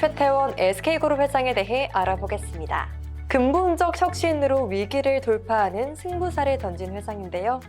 최태원 SK그룹 회장에 대해 알아보겠습니다. 근본적 혁신으로 위기를 돌파하는 승부사를 던진 회장인데요.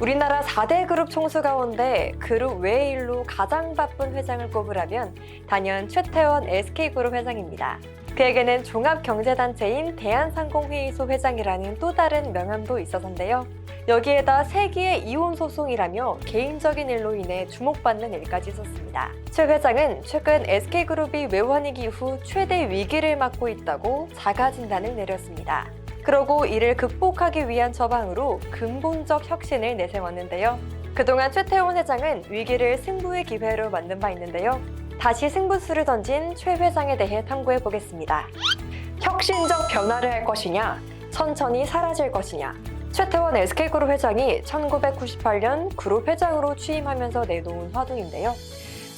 우리나라 4대 그룹 총수 가운데 그룹 외의 일로 가장 바쁜 회장을 꼽으라면 단연 최태원 SK그룹 회장입니다. 그에게는 종합경제단체인 대한상공회의소 회장이라는 또 다른 명함도 있어서인데요. 여기에다 세기의 이혼 소송이라며 개인적인 일로 인해 주목받는 일까지 있었습니다. 최 회장은 최근 SK그룹이 외환위기 이후 최대 위기를 맞고 있다고 자가 진단을 내렸습니다. 그러고 이를 극복하기 위한 처방으로 근본적 혁신을 내세웠는데요. 그동안 최태원 회장은 위기를 승부의 기회로 만든 바 있는데요. 다시 승부수를 던진 최 회장에 대해 탐구해 보겠습니다. 혁신적 변화를 할 것이냐, 천천히 사라질 것이냐. 최태원 SK그룹 회장이 1998년 그룹 회장으로 취임하면서 내놓은 화두인데요.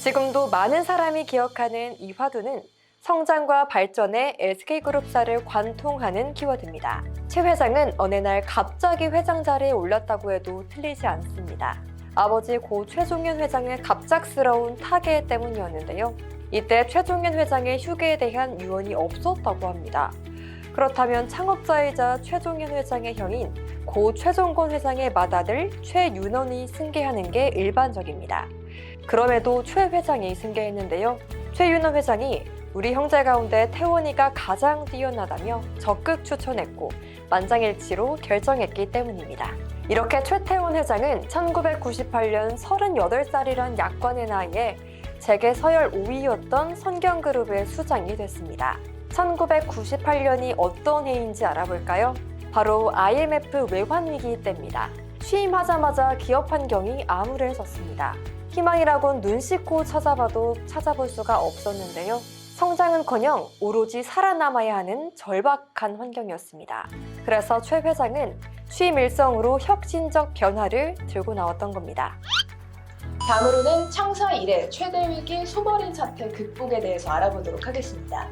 지금도 많은 사람이 기억하는 이 화두는 성장과 발전의 SK그룹사를 관통하는 키워드입니다. 최 회장은 어느 날 갑자기 회장 자리에 올랐다고 해도 틀리지 않습니다. 아버지 고 최종현 회장의 갑작스러운 타계 때문이었는데요. 이때 최종현 회장의 휴계에 대한 유언이 없었다고 합니다. 그렇다면 창업자이자 최종현 회장의 형인 고 최종권 회장의 맏아들 최윤원이 승계하는 게 일반적입니다. 그럼에도 최 회장이 승계했는데요. 최윤원 회장이 우리 형제 가운데 태원이가 가장 뛰어나다며 적극 추천했고 만장일치로 결정했기 때문입니다. 이렇게 최태원 회장은 1998년 38살이란 약관의 나이에 재계 서열 5위였던 선경그룹의 수장이 됐습니다. 1998년이 어떤 해인지 알아볼까요? 바로 IMF 외환위기 때입니다. 취임하자마자 기업 환경이 암울해졌습니다. 희망이라곤 눈 씻고 찾아봐도 찾아볼 수가 없었는데요. 성장은커녕 오로지 살아남아야 하는 절박한 환경이었습니다. 그래서 최 회장은 취임 일성으로 혁신적 변화를 들고 나왔던 겁니다. 다음으로는 창사 이래 최대 위기 소버린 사태 극복에 대해서 알아보도록 하겠습니다.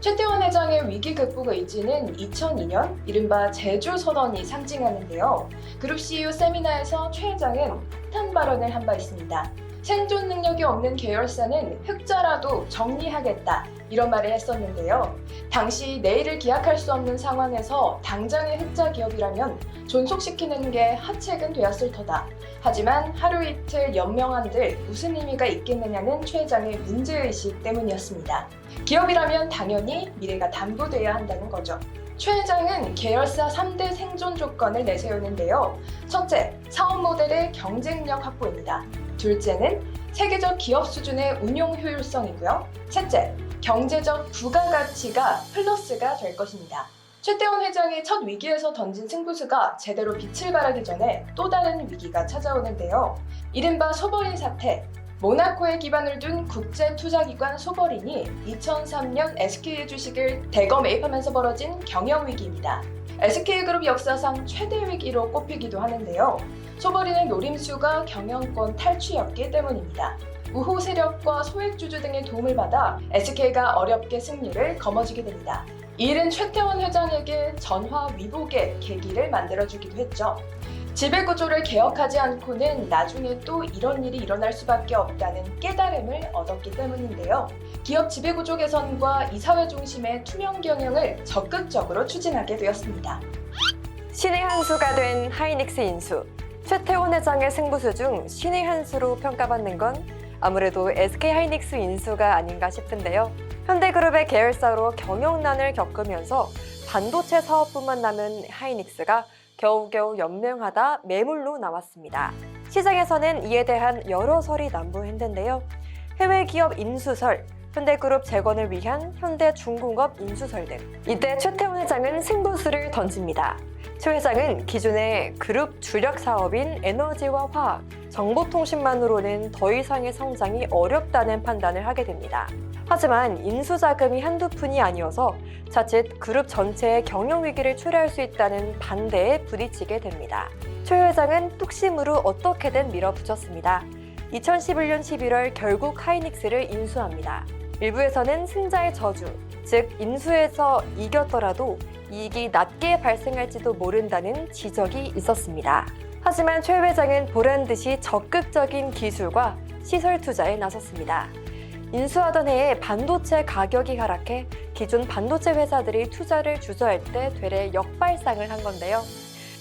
최태원 회장의 위기 극복 의지는 2002년 이른바 제주 선언이 상징하는데요. 그룹 CEO 세미나에서 최 회장은 폭탄 발언을 한 바 있습니다. 생존 능력이 없는 계열사는 흑자라도 정리하겠다 이런 말을 했었는데요. 당시 내일을 기약할 수 없는 상황에서 당장의 흑자 기업이라면 존속시키는 게 하책은 되었을 터다. 하지만 하루 이틀 연명한들 무슨 의미가 있겠느냐는 최 회장의 문제의식 때문이었습니다. 기업이라면 당연히 미래가 담보돼야 한다는 거죠. 최 회장은 계열사 3대 생존 조건을 내세우는데요. 첫째, 사업 모델의 경쟁력 확보입니다. 둘째는 세계적 기업 수준의 운용 효율성이고요. 셋째, 경제적 부가가치가 플러스가 될 것입니다. 최태원 회장의 첫 위기에서 던진 승부수가 제대로 빛을 발하기 전에 또 다른 위기가 찾아오는데요. 이른바 소버린 사태. 모나코에 기반을 둔 국제 투자기관 소버린이 2003년 SK의 주식을 대거 매입하면서 벌어진 경영 위기입니다. SK그룹 역사상 최대 위기로 꼽히기도 하는데요. 소버린의 노림수가 경영권 탈취였기 때문입니다. 우호 세력과 소액주주 등의 도움을 받아 SK가 어렵게 승리를 거머쥐게 됩니다. 이 일은 최태원 회장에게 전화 위복의 계기를 만들어주기도 했죠. 지배구조를 개혁하지 않고는 나중에 또 이런 일이 일어날 수밖에 없다는 깨달음을 얻었기 때문인데요. 기업 지배구조 개선과 이사회 중심의 투명 경영을 적극적으로 추진하게 되었습니다. 신의 한 수가 된 하이닉스 인수. 최태원 회장의 승부수 중 신의 한 수로 평가받는 건 아무래도 SK 하이닉스 인수가 아닌가 싶은데요. 현대그룹의 계열사로 경영난을 겪으면서 반도체 사업뿐만 남은 하이닉스가 겨우겨우 연명하다 매물로 나왔습니다. 시장에서는 이에 대한 여러 설이 난무했는데요. 해외 기업 인수설, 현대그룹 재건을 위한 현대중공업 인수설 등. 이때 최태원 회장은 승부수를 던집니다. 최 회장은 기존의 그룹 주력 사업인 에너지와 화학, 정보통신만으로는 더 이상의 성장이 어렵다는 판단을 하게 됩니다. 하지만 인수 자금이 한두 푼이 아니어서 자칫 그룹 전체의 경영 위기를 초래할 수 있다는 반대에 부딪히게 됩니다. 최 회장은 뚝심으로 어떻게든 밀어붙였습니다. 2011년 11월 결국 하이닉스를 인수합니다. 일부에서는 승자의 저주, 즉 인수에서 이겼더라도 이익이 낮게 발생할지도 모른다는 지적이 있었습니다. 하지만 최 회장은 보란 듯이 적극적인 기술과 시설 투자에 나섰습니다. 인수하던 해에 반도체 가격이 하락해 기존 반도체 회사들이 투자를 주저할 때 되레 역발상을 한 건데요.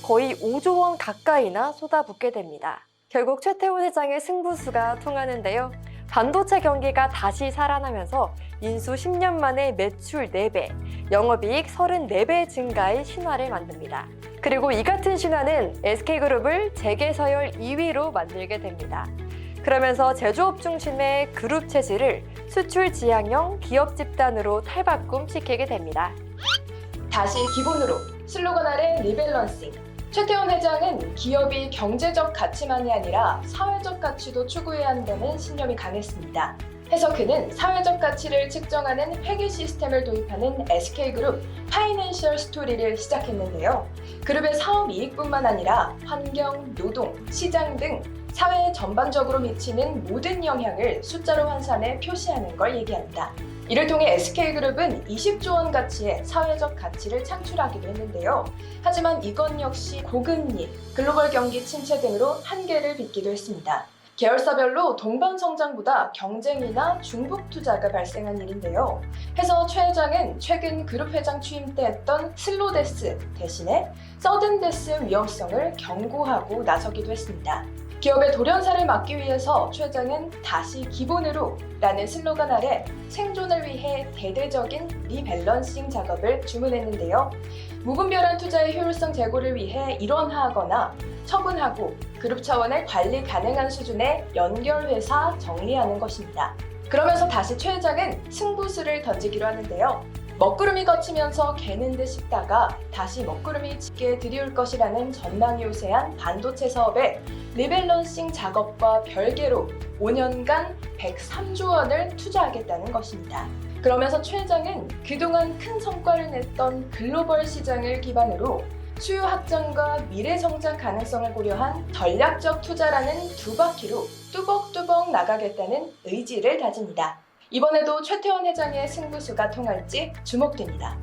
거의 5조 원 가까이나 쏟아붓게 됩니다. 결국 최태원 회장의 승부수가 통하는데요. 반도체 경기가 다시 살아나면서 인수 10년 만에 매출 4배, 영업이익 34배 증가의 신화를 만듭니다. 그리고 이 같은 신화는 SK그룹을 재계 서열 2위로 만들게 됩니다. 그러면서 제조업 중심의 그룹 체질을 수출 지향형 기업 집단으로 탈바꿈 시키게 됩니다. 다시 기본으로 슬로건 아래 리밸런싱. 최태원 회장은 기업이 경제적 가치만이 아니라 사회적 가치도 추구해야 한다는 신념이 강했습니다. 해서 그는 사회적 가치를 측정하는 회계 시스템을 도입하는 SK그룹 파이낸셜 스토리를 시작했는데요. 그룹의 사업 이익뿐만 아니라 환경, 노동, 시장 등 사회 전반적으로 미치는 모든 영향을 숫자로 환산해 표시하는 걸 얘기합니다. 이를 통해 SK그룹은 20조 원 가치의 사회적 가치를 창출하기도 했는데요. 하지만 이건 역시 고금리, 글로벌 경기 침체 등으로 한계를 빚기도 했습니다. 계열사별로 동반 성장보다 경쟁이나 중복 투자가 발생한 일인데요. 해서 최 회장은 최근 그룹 회장 취임 때 했던 슬로데스 대신에 서든데스 위험성을 경고하고 나서기도 했습니다. 기업의 돌연사를 막기 위해서 최 회장은 다시 기본으로 라는 슬로건 아래 생존을 위해 대대적인 리밸런싱 작업을 주문했는데요. 무분별한 투자의 효율성 제고를 위해 일원화하거나 처분하고 그룹 차원의 관리 가능한 수준의 연결 회사 정리하는 것입니다. 그러면서 다시 최 회장은 승부수를 던지기로 하는데요. 먹구름이 거치면서 개는 듯 싶다가 다시 먹구름이 짙게 들이올 것이라는 전망이 우세한 반도체 사업에 리밸런싱 작업과 별개로 5년간 103조 원을 투자하겠다는 것입니다. 그러면서 최 회장은 그동안 큰 성과를 냈던 글로벌 시장을 기반으로 수요 확장과 미래 성장 가능성을 고려한 전략적 투자라는 두 바퀴로 뚜벅뚜벅 나가겠다는 의지를 다집니다. 이번에도 최태원 회장의 승부수가 통할지 주목됩니다.